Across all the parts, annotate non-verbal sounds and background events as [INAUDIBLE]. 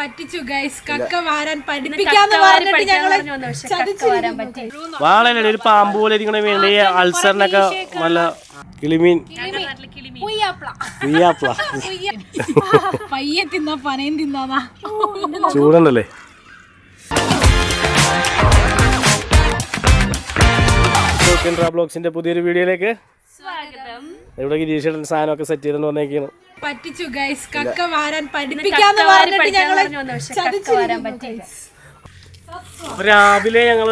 പറ്റിച്ചു ഗൈസ് കക്ക വാരാൻ പഠിപ്പിക്കാന്ന് പറഞ്ഞിട്ട് ഞങ്ങളെ വാളല്ലേ ഒരു പാമ്പ് പോലെ ഇരിക്കണ വേണ്ടി അൾസറിനൊക്കെ നല്ല കിളിമീൻ. പയ്യെ തിന്നാ പനയും തിന്നാതാ ചൂടുണ്ടല്ലേ? ബ്ലോഗ്സിന്റെ പുതിയൊരു വീഡിയോയിലേക്ക് സ്വാഗതം. എവിടെ ഗിരീഷേട്ടൻ സാധനമൊക്കെ സെറ്റ് ചെയ്തെന്ന് വന്നേക്കാണ് പറ്റിച്ചു ഗൈസ് കക്ക വാരാൻ പഠിപ്പിക്കാന്ന് പറഞ്ഞിട്ട് ഞങ്ങളെ അപ്പൊ രാവിലെ ഞങ്ങൾ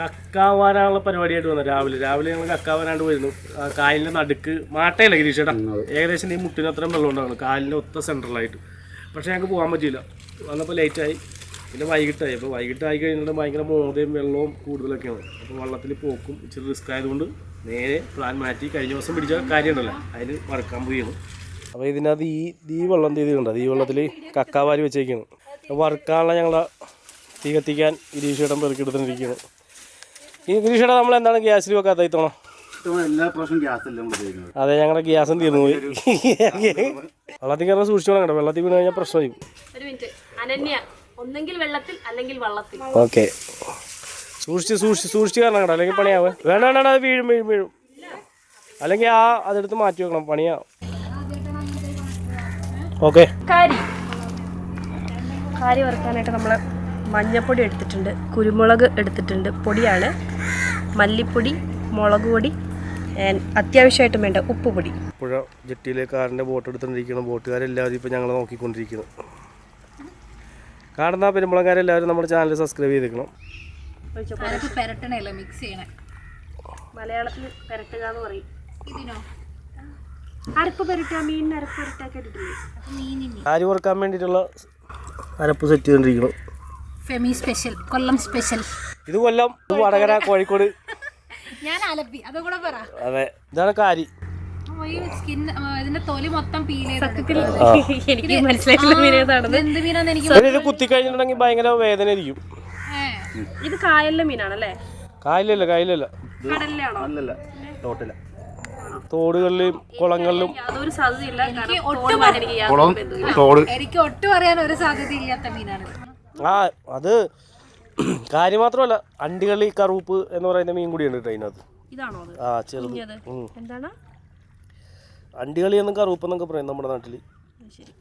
കക്കാവാനുള്ള പരിപാടിയായിട്ട് വന്നു രാവിലെ. രാവിലെ ഞങ്ങൾ കക്കാവാനാണ്ട് വരുന്നു ആ കായലിന്റെ നടുക്ക് മാട്ടയല്ല ഗിരീഷേട്ടാ? ഏകദേശം ഈ മുട്ടിന് അത്രയും വെള്ളം ഉണ്ടായിരുന്നു കാലിന്റെ ഒത്ത സെൻട്രലായിട്ട് പക്ഷെ ഞങ്ങൾക്ക് പോകാൻ പറ്റിയില്ല. വന്നപ്പോൾ ലേറ്റായി പിന്നെ വൈകിട്ടായി. അപ്പോൾ വൈകിട്ടായി കഴിഞ്ഞിട്ട് ഭയങ്കര മോതയും വെള്ളവും കൂടുതലൊക്കെയാണ്. അപ്പോൾ വള്ളത്തിൽ പോക്കും ഇച്ചിരി റിസ്ക് ആയതുകൊണ്ട് നേരെ പ്ലാൻ മാറ്റി കഴിഞ്ഞ ദിവസം പിടിച്ച കാര്യമുണ്ടല്ലോ. അതിന് മറക്കാൻ പോയിരുന്നു അപ്പോൾ ഇതിനകത്ത് ഈ ഈ വെള്ളം ചെയ്തിട്ടുണ്ട് ഈ വെള്ളത്തിൽ കക്കാവാരി വെച്ചേക്കാണ്. വറുക്കാനുള്ള ഞങ്ങളെ തീ കത്തിക്കാൻ ഗിരീഷേട്ടൻ പെറുക്കിയെടുത്തിരിക്കുകയാണ്. ഈ ഗിരീഷേട്ടൻ നമ്മൾ എന്താണ് ഗ്യാസിൽ വെക്കാത്ത ഇത്തവണ? അതെ ഞങ്ങളുടെ ഗ്യാസും തീർന്നു പോയി വെള്ളത്തിൽ കയറാൻ സൂക്ഷിച്ചു വേണം കേട്ടോ. വെള്ളത്തിൽ വീണ് കഴിഞ്ഞാൽ പ്രശ്നമായി. ഒരു മിനിറ്റ്. അനന്യ. ഒന്നെങ്കിൽ വെള്ളത്തിൽ അല്ലെങ്കിൽ വള്ളത്തിൽ. ഓക്കെ. സൂക്ഷിച്ച് സൂക്ഷിച്ച് സൂക്ഷിച്ച് കാരണം കേട്ടോ. അല്ലെങ്കിൽ പണിയാവേ. വേണ്ട വേണ്ട അത് വീഴും വീഴും വീഴും. അല്ലെങ്കിൽ ആ അതെടുത്ത് മാറ്റി വെക്കണം. പണിയാവും. ഓക്കെ. കാരി. കാരി വറുക്കാനായിട്ട് നമ്മൾ മഞ്ഞപ്പൊടി എടുത്തിട്ടുണ്ട്. കുരുമുളക് എടുത്തിട്ടുണ്ട്. പൊടിയാണ്. മല്ലിപ്പൊടി മുളക് പൊടി അത്യാവശ്യമായിട്ടും വേണ്ട ഉപ്പ് പൊടി. പുഴ ജെട്ടിയിലെ കാറിന്റെ ബോട്ട് എടുത്തുകൊണ്ടിരിക്കണം ബോട്ടുകാരെല്ലാവരും ഇപ്പോൾ ഞങ്ങൾ നോക്കിക്കൊണ്ടിരിക്കുന്നു. കാണുന്ന പെരുമ്പളക്കാരെല്ലാവരും നമ്മുടെ ചാനൽ സബ്സ്ക്രൈബ് ചെയ്തേക്കണം. പെരട്ടണല്ലേ മിക്സ് ചെയ്യണേ. മലയാളത്തിൽ പെരട്ടുക എന്ന് പറയും. ഇതിനോ? അരപ്പ് പെരട്ടുക മീനിന് അരപ്പ് പെരട്ടുക കേട്ടിട്ടില്ലേ കാരി വറുക്കാൻ വേണ്ടിയിട്ടുള്ള അരപ്പ് സെറ്റ് ചെയ്തുകൊണ്ടിരിക്കണം ഫെമി സ്പെഷ്യൽ കൊല്ലം സ്പെഷ്യൽ ഇത് കൊല്ലം വടകര കോഴിക്കോട്. ഞാൻ അലപ്പി അതും കൂടെ പറ. അതെ ഇതാണ് കാരി. ഇതിന്റെ തൊലി മൊത്തം എനിക്ക് മീൻ കുത്തി കഴിഞ്ഞിട്ടുണ്ടെങ്കിൽ ഭയങ്കര വേദന ഇരിക്കും ഇത് കായലിലെ മീനാണല്ലേ? കായലല്ല കായലല്ല കടലിലാണോ അല്ലല്ല ടോട്ടല തോടുകളിലും കുളങ്ങളിലും. യാതൊരു സാധ്യതയില്ല കാരണം ഒട്ടും തോടുമായിട്ട് എനിക്ക് യാതൊരു കുളം ബന്ധവുമില്ല. തോട്. എനിക്ക് ഒട്ടും അറിയാൻ ഒരു സാധ്യത ഇല്ലാത്ത മീനാണ്. ആ അത് [CLEARS THROAT] കാര്യം മാത്രമല്ല അണ്ടികളി കറുപ്പ് എന്ന് പറയുന്ന മീൻ കൂടിയുണ്ട് കേട്ടോ അതിനകത്ത്. ഇതാണോ അത്? ആ ചെറുത്. ഉം. എന്താണ്? അണ്ടികളി എന്നും കറുപ്പ് എന്നൊക്കെ പറയും നമ്മുടെ നാട്ടിൽ ശരി.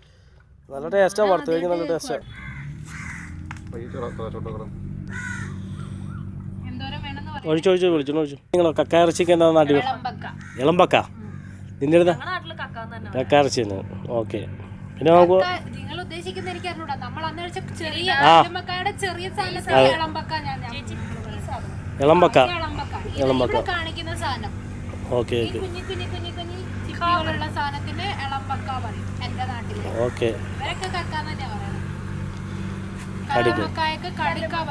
നല്ല ടേസ്റ്റാണ് വറുത്ത് കഴിഞ്ഞാൽ നല്ല ടേസ്റ്റാണ് എന്തോരം വേണമെന്ന് പറയാം ഒഴിച്ചു. ഒഴിച്ചു വിളിച്ചു ഒഴിച്ചു നിങ്ങളോ ഇറച്ചിക്ക് എന്താ നാട്ടിൽ ഇളമ്പക്ക. നിന്റെ അടുത്ത? തന്നെ കക്കായിറച്ചി തന്നെ ഓക്കെ. പിന്നെ നമുക്ക് നിങ്ങൾ ഉദ്ദേശിക്കുന്ന എനിക്ക് അറിഞ്ഞൂടാ. നമ്മൾ അന്ന് ചെറിയ. ചെറിയ സാധനം ഇളമ്പക്ക ഞാൻ. ഇളമ്പക്ക. കാണിക്കുന്ന സാധനം. Okay okay. കുഞ്ഞി കുഞ്ഞി കുഞ്ഞി കുഞ്ഞി ചിപ്പികളുള്ള സാധനത്തിന് ഇളമ്പക്ക പറയും നാട്ടിൽ ഓക്കെ. ഇവരൊക്കെ തന്നെയാ പറയുന്നത്. കടുക്ക.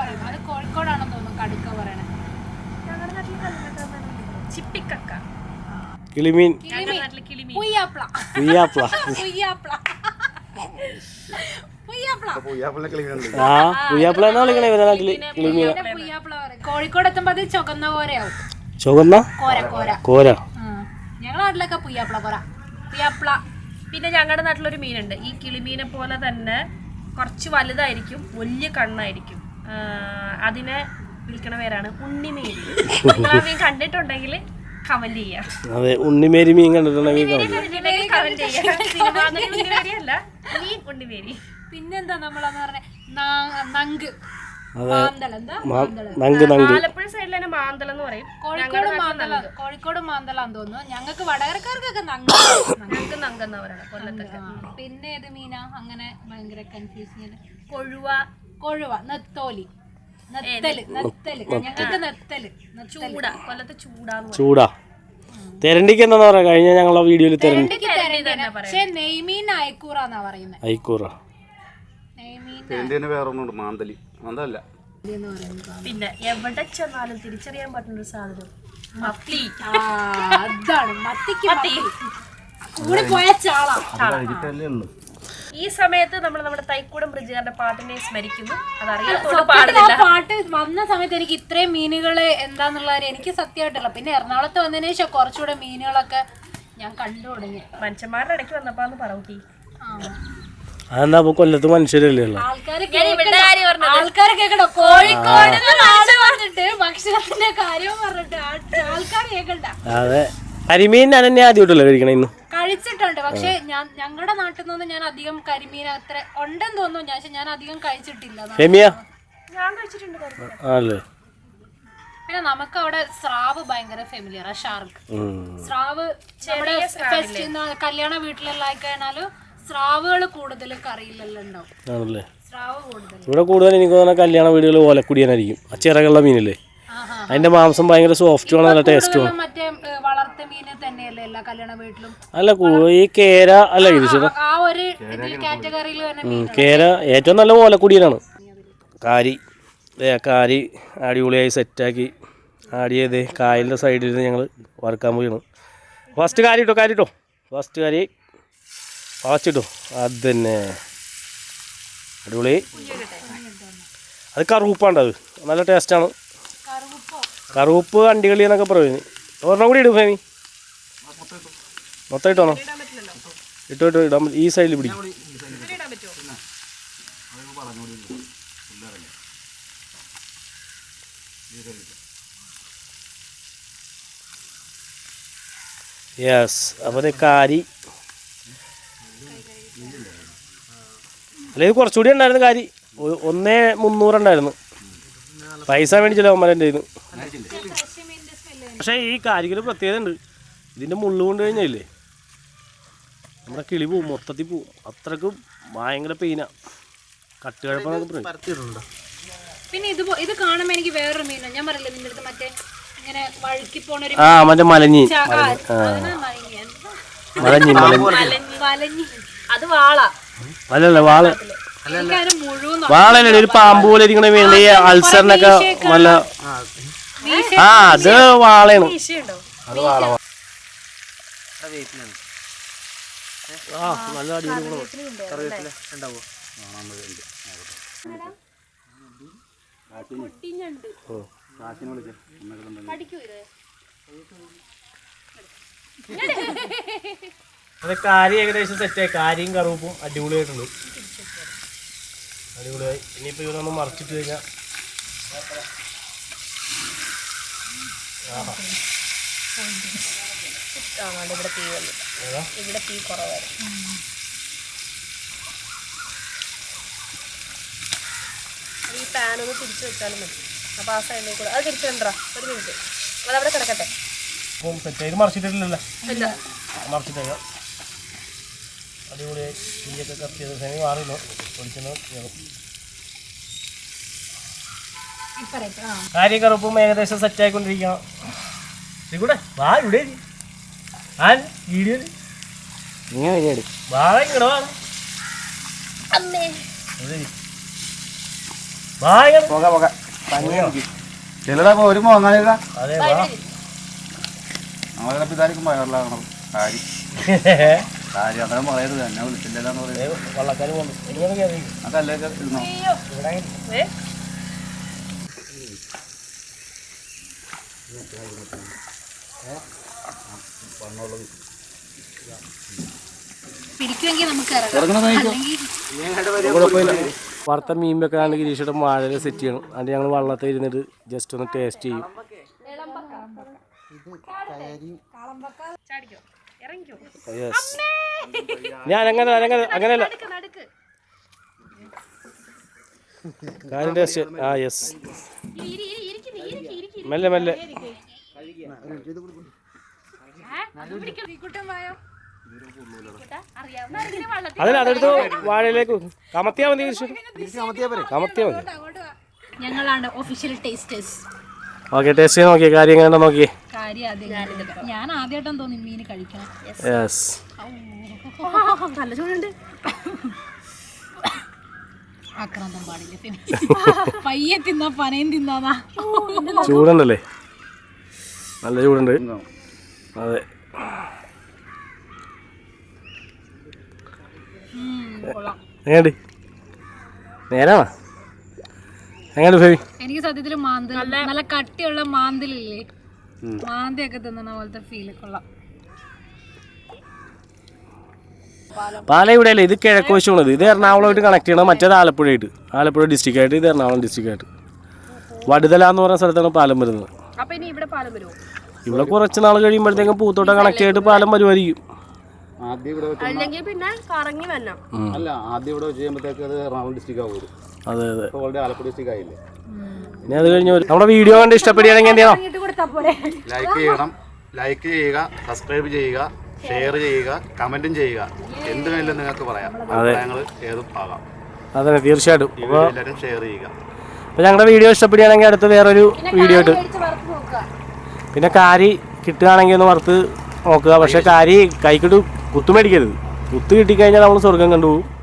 പറയും. അത് കോഴിക്കോടാണെന്ന് തോന്നുന്നു കടുക്ക പറയണത് ചിപ്പിക്കക്ക. കിളിമീൻ. പുയ്യാപ്ല. പുയ്യാപ്ല. പുയ്യാപ്ല. ആ കുയ്യാപ്ല എന്നാ വിളിക്കണേ ഇവരുടെ നാട്ടിൽ കിളിമീന ഇവിടെ പുയ്യാപ്ല പറയും. കോഴിക്കോട് എത്തുമ്പോ അത് ചുവന്ന കോരയാവും. ചുവന്ന? കോര കോര. കോര. ഞങ്ങളുടെ നാട്ടിലൊക്കെ പുയ്യാപ്ല കോര. പുയ്യാപ്ല. പിന്നെ ഞങ്ങളുടെ നാട്ടിലൊരു മീനുണ്ട്. ഈ കിളിമീനെ പോലെ തന്നെ കുറച്ച് വലുതായിരിക്കും വലിയ കണ്ണായിരിക്കും. അതിനെ വിളിക്കണ പേരാണ് ഉണ്ണിമീൻ [LAUGHS] നിങ്ങൾ ആ മീൻ കണ്ടിട്ടുണ്ടെങ്കിൽ കമന്റ് ചെയ്യാം. അതെ ഉണ്ണിമേരി മീൻ കണ്ടിട്ടുണ്ടെങ്കിൽ കാണും കമന്റ് ചെയ്യാം. [LAUGHS] സിനിമ ഉണ്ണിമേരിയല്ല മീൻ ഉണ്ണിമേരി. പിന്നെന്താ നമ്മളെന്ന് പറഞ്ഞ? നങ്ക്. നങ്ക് നങ്ക്. ആലപ്പുഴ സൈഡിൽ തന്നെ മാന്തൽ എന്ന് പറയും. കോഴിക്കോട് മാന്തല കോഴിക്കോട് മാന്തളാന്ന് തോന്നുന്നു. ഞങ്ങൾക്ക് വടകരക്കാർക്കൊക്കെ നങ്ക്. ഞങ്ങൾക്ക് നങ്കെന്നാ പറയണത് കൊല്ലത്തൊക്കെ. പിന്നെ ഏത് മീനാ? അങ്ങനെ ഭയങ്കര കൺഫ്യൂസിങ് കൊഴുവ. കൊഴുവ നെത്തോലി. നെത്തൽ നെത്തൽ ഞങ്ങൾക്ക് നെത്തൽ ചൂട കൊല്ലത്ത് ചൂടാന്ന് ചൂടാ. തെരണ്ടിക്ക് എന്താ പറയാ? കഴിഞ്ഞ ഞങ്ങളെ വീഡിയോയിൽ തെരണ്ടി പക്ഷെ നെയ്മീൻ പറയുന്നത് ഐക്കൂറ മാന്തലി. മാന്തല്ല പിന്നെ എവിടെ ചെന്നാലും തിരിച്ചറിയാൻ പറ്റുന്ന ഒരു സാധനം. മത്തി. ആ, അതാണ്. മത്തിക്ക് മത്തി. കൂടെ പോയ ചാള. ഉള്ളു. ഈ സമയത്ത് നമ്മൾ നമ്മുടെ തൈക്കൂടം ബ്രിജുകാരുടെ പാട്ടിനെ സ്മരിക്കുന്നു. അതറിയാം പാട്ട് വന്ന സമയത്ത് എനിക്ക് ഇത്രയും മീനുകൾ എന്താന്നുള്ള കാര്യം എനിക്ക് സത്യമായിട്ടല്ല. പിന്നെ എറണാകുളത്ത് വന്നതിന് ശേഷം കുറച്ചുകൂടെ മീനുകളൊക്കെ ഞാൻ കണ്ടു തുടങ്ങി. മനുഷ്യന്മാരുടെ ഇടയ്ക്ക് വന്നപ്പോന്ന് പറഞ്ഞു ആ. അതെന്താ അപ്പൊ കൊല്ലത്ത് മനുഷ്യരല്ലേ ആൾക്കാർ ഞാൻ കേക്കണ്ട. കോഴിക്കോട് പറഞ്ഞിട്ട് ഭക്ഷണത്തിന്റെ കാര്യം പറഞ്ഞിട്ട് ആൾക്കാർ കേക്കണ്ട. അതെ. കരിമീൻ അനന്നെ ആദ്യമായിട്ടല്ലേ കഴിക്കണേ ഇന്ന്. കഴിച്ചിട്ടുണ്ട്. പക്ഷെ ഞാൻ ഞങ്ങളുടെ നാട്ടിൽ നിന്ന് ഞാൻ അധികം കരിമീൻ അത്ര ഉണ്ടെന്ന് തോന്നുന്നു. ഞാൻ ഞാൻ അധികം കഴിച്ചിട്ടില്ല. രമ്യ? ഞാൻ കഴിച്ചിട്ടുണ്ട്. ആണല്ലേ പിന്നെ നമുക്ക് അവിടെ സ്രാവ് ഭയങ്കര ഫെമിലിയർ ഷാർക്ക്. സ്രാവ് നമ്മുടെ ഫെസ്റ്റ് കല്യാണ വീട്ടിലെല്ലാം ആയിക്കഴിഞ്ഞാലും സ്രാവുകൾ കൂടുതൽ കറിയിലെല്ലാം ഉണ്ടാവും. ഇവിടെ കൂടുതൽ എനിക്ക് തോന്നുന്ന കല്യാണ വീടുകൾ കുടിയാനായിരിക്കും ആ ചിറകുള്ള മീനല്ലേ? ആഹാ. അതിന്റെ മാംസം ഭയങ്കര സോഫ്റ്റുമാണ് നല്ല ടേസ്റ്റുമാണ് മീന് തന്നെയല്ലേ എല്ലാ കല്യാണ വീട്ടിലും? അല്ല ഈ കേര അല്ല ഇത് ആ ഒരു കാറ്റഗറിയിൽ മീൻ കേര ഏറ്റവും നല്ല ഓലക്കുടിയനാണ് കാരി ദേ ആ കാരി അടിപൊളിയായി സെറ്റാക്കി ആടിയത്. ചെയ്ത് കായലിന്റെ സൈഡിൽ നിന്ന് ഞങ്ങൾ വറുക്കാൻ പോയാണ് ഫസ്റ്റ് കാരി ഇട്ടോ കാരി ഇട്ടോ? ഫസ്റ്റ് കാരി വളച്ചിട്ടോ ഇട്ടോ? അത് തന്നെ. അടിപൊളി. അത് കറുപ്പാണ്ടത് നല്ല ടേസ്റ്റാണ് കറുപ്പോ? കറുപ്പ് അണ്ടികളി എന്നൊക്കെ പറയുന്നത് ഒരെണ്ണം കൂടി ഇടും ഫേമി മൊത്തം ഇട്ടോണോ ഇട്ടോ ഇട്ടോ ഇടാൻ ഈ സൈഡിൽ പിടിക്കും യെസ് അപ്പോൾ കാരി. അല്ല ഇത് കുറച്ചുകൂടി ഉണ്ടായിരുന്നു കാരി. ഒന്നേ മുന്നൂറുണ്ടായിരുന്നു പൈസ മേടിച്ചില്ല അമ്മന്റെ കയ്യിൽ പക്ഷേ ഈ കാര്യങ്ങൾ പ്രത്യേകത ഉണ്ട് ഇതിന്റെ മുള്ളു കൊണ്ട് കഴിഞ്ഞില്ലേ നമ്മുടെ കിളി പോവും മൊത്തത്തിൽ പോവും. അത്രക്കും ഭയങ്കര പെയിന കട്ടുകഴപ്പെന്നൊക്കെ പറയും പിന്നെ ഇത് കാണുമ്പോൾ ഇത് കാണുമ്പോ എനിക്ക് വേറൊരു മീനാണ് ഞാൻ പറയില്ല നിന്റെ അടുത്ത് മറ്റേ ഇങ്ങനെ വഴുക്കി പോണ ഒരു ആ മറ്റേ മലഞ്ഞി. മലഞ്ഞി. മലഞ്ഞി? മലഞ്ഞി അത് വാള. അല്ലല്ല വാള. വാളല്ലേ ഒരു പാമ്പ് പോലെ ഇരിക്കണ വേണ്ടി ഈ അൾസറിനൊക്കെ നല്ല ആ അത് വാളയാണ്. ആ നല്ല അടിപൊളി. അത് കാരി ഏകദേശം സെറ്റായി കാരിയും കറുപ്പും അടിപൊളിയായിട്ടുണ്ട്. അടിപൊളിയായി. ഇനിയിപ്പോൾ ഇവരൊന്ന് മറിച്ചിട്ട് കഴിഞ്ഞാൽ കാണാണ്ട് ഇവിടെ തീ ഇവിടെ തീ കുറവായിരുന്നു. ഈ പാൻ ഒന്ന് തിരിച്ചു വെച്ചാലും മതി. അപ്പൊ ആ സൈഡിൽ കൂടെ അത് തിരിച്ചു കണ്ടാ ഒരു മിനിറ്റ് അതവിടെ കിടക്കട്ടെ. അപ്പം സെറ്റായി. മറിച്ചിട്ടില്ലല്ലോ. ഇല്ല അടിപൊളിയായി. തീയൊക്കെ കത്തിയത് പൊളിച്ചെന്ന് ഏകദേശം സെറ്റായിക്കൊണ്ടിരിക്കണം ഇവിടെ വാ ഇവിടെ ചിലടാ ഒരു വാ. നമ്മളെ പിതാരിക്കും വയറിലാകണം. പറയരുത് എന്നെ പറയുന്നത് വള്ളക്കാർ പോകുന്നു. അതല്ലേ ഇരുന്നോ? പിടിക്കുമെങ്കിൽ നമുക്ക് വറുത്ത മീൻ വെക്കാണ്ട് ഗിരീഷയുടെ വാഴയിൽ സെറ്റ് ചെയ്യണം. അതിന്റെ ഞങ്ങൾ വള്ളത്തിൽ ഇരുന്നിട്ട് ജസ്റ്റ് ഒന്ന് ടേസ്റ്റ് ചെയ്യും. ചാടിക്കോ ഇറങ്ങിക്കോ യെസ് ഞാൻ അങ്ങനെ അങ്ങനെ അങ്ങനെയല്ല. കാര്യം ടേസ്റ്റ് ആ യെസ്. മെല്ലെ മെല്ലെ. അതിന് അതെടുത്ത് വാഴയിലേക്ക്. കമത്തിയാ മതി കമത്തിയാ മതി. ഞങ്ങളാണ് ഒഫീഷ്യൽ ടേസ്റ്റേഴ്സ് ഓക്കെ ടേസ്റ്റ് ചെയ്ത് നോക്കിയേ കാര്യം എങ്ങനെ നോക്കിയേ. കാര്യം ആദ്യം ഞാൻ ആദ്യമായിട്ടാണ് തോന്നി മീൻ കഴിക്കണം. യെസ് നല്ല ചൂടുണ്ട്. ആക്രാന്തം പാടില്ല പിന്നെ? പയ്യെ തിന്നാ പനയും തിന്നാതാ ചൂടുണ്ടല്ലേ? നല്ല ചൂടുണ്ട്. അതെ. എങ്ങനെയുണ്ട് നേരാണോ? എങ്ങനെയുണ്ട് ഫേവി? എനിക്ക് സത്യത്തിൽ മാന്തൽ നല്ല കട്ടിയുള്ള മാന്തലില്ലേ? മാന്തയൊക്കെ തിന്നുന്ന പോലത്തെ ഫീൽ കൊള്ളാം. പാല ഇവിടെ അല്ലേ ഇത് കിഴക്ക് വശമാണത് ഇത് എറണാകുളമായിട്ട് കണക്ട് ചെയ്യണം മറ്റേത് ആലപ്പുഴയായിട്ട്. ആലപ്പുഴ ഡിസ്ട്രിക്റ്റായിട്ട് ആയിട്ട് ഇത് എറണാകുളം ആയിട്ട്. വടുതല എന്ന് പറഞ്ഞ സ്ഥലത്താണ് പാലം വരുന്നത്. അപ്പൊ ഇനി ഇവിടെ പാലം വരുമോ ഇവിടെ കുറച്ച് നാൾ കഴിയുമ്പോഴത്തേക്കും പൂത്തോട്ടം കണക്ട് ചെയ്തിട്ട് പാലം വരുമായിരിക്കും. ആദ്യം ഇവിടെ അല്ലെങ്കിൽ പിന്നെ കറങ്ങി വരണം. അല്ല ആദ്യം ഇവിടെ വെച്ച് ചെയ്യുമ്പോഴത്തേക്ക് അത് എറണാകുളം ഡിസ്ട്രിക്ട് ആവും അതെ അതെ. ഓൾറെഡി ആലപ്പുഴ ഡിസ്ട്രിക്റ്റ് ആയില്ലേ? ഇനി അത് കഴിഞ്ഞ് നമ്മുടെ വീഡിയോ കണ്ട് ഇഷ്ടപ്പെടുകയാണെങ്കിൽ എന്ത് ചെയ്യണം? ഇട്ട് കൊടുത്താ പോലെ ലൈക്ക് ചെയ്യണം. ലൈക്ക് ചെയ്യുക സബ്സ്ക്രൈബ് ചെയ്യുക ഷെയർ ചെയ്യുക കമന്റും ചെയ്യുക. എന്ത് വേണമെങ്കിലും നിങ്ങൾക്ക് പറയാം. അഭിപ്രായങ്ങൾ ഏതും ആകാം. അതെ തീർച്ചയായിട്ടും. എല്ലാവരും ഷെയർ ചെയ്യുക. അപ്പോൾ ഞങ്ങളുടെ വീഡിയോ ഇഷ്ടപ്പെടുകയാണെങ്കിൽ അടുത്ത് വേറൊരു വീഡിയോ ഇട്ട് പിന്നെ കാരി കിട്ടുകയാണെങ്കിൽ ഒന്ന് വറുത്ത് നോക്കുക. പക്ഷേ കാരി കൈക്കിട്ട് കുത്തു മേടിക്കരുത്. കുത്ത് കിട്ടിക്കഴിഞ്ഞാൽ നമ്മൾ സ്വർഗം കണ്ടുപോകും.